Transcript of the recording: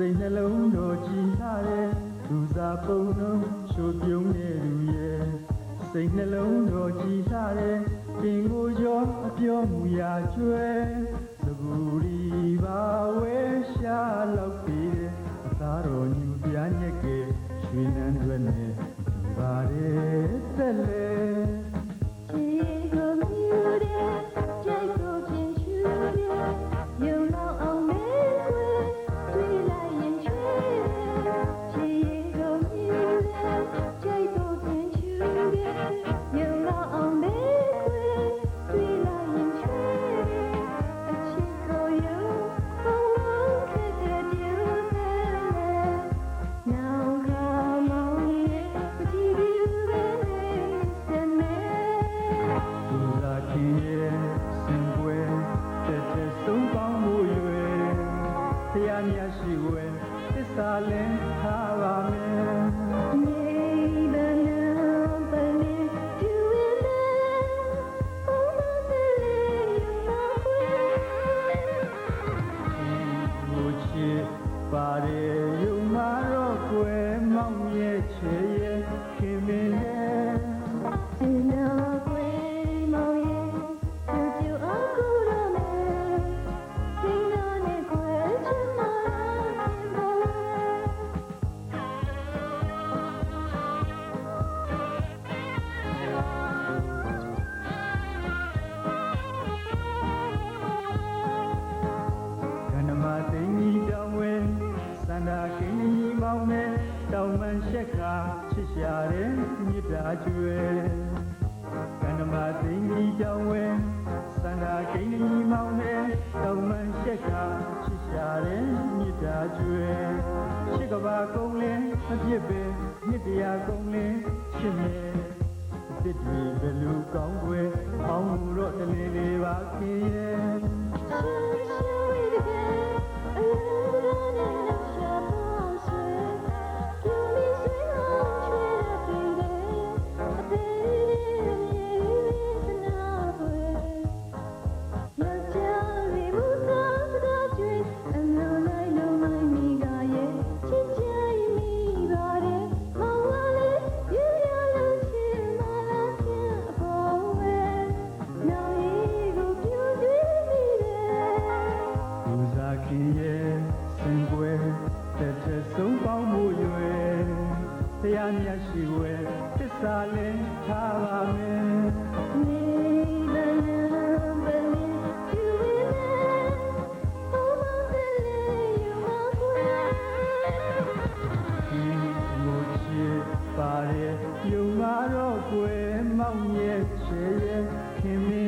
စိတ်နှလုံးတော်ကြည်လာတဲ့လူစားပုံလုံးချိုးပြုံးနေလူရဲ့စိတ်နှလုံးတော်ကြည်လာတဲ့ပင်ကိုရောအပြောမူရာကျွဲသကူရီပါ င်ရဲ့စင်ပွဲတက်တက်ဆုံးပေါင်းမှု၍တရားမြတ်ရှိဝဲသစ္စာလင်းထားပါမယ် Maybe now, but if you will oh my baby, ကိုချစ်ပါတယ်ယုံမာတော့ကွယ်မောင်ရဲ့ချေ က်ကချစ်ရှာတဲ့မြစ်တာကျွဲ။ကနမသိင်ကြီးတောင်းဝဲစန္ဒာကင်းကြီးမောင်းနဲ့တောင်မန်ရှက်ကချစ်ရှာတဲ့မြစ်တာကျွဲ။ချစ်ကဘာကုန်းလင်းအပြစ်ပဲမြစ်တရားကုန်းလင်းချစ်မယ်တစ်တွေဘယ်လူကောင်းွယ်အောင် ဝဲသစ္စာလင်းထားပါမယ်ခင်မို့ချစ်ပါတယ်ယုံမာတော့ကွယ်မောင်ရဲ့ချေရဲ့ခင်မင်းနဲ့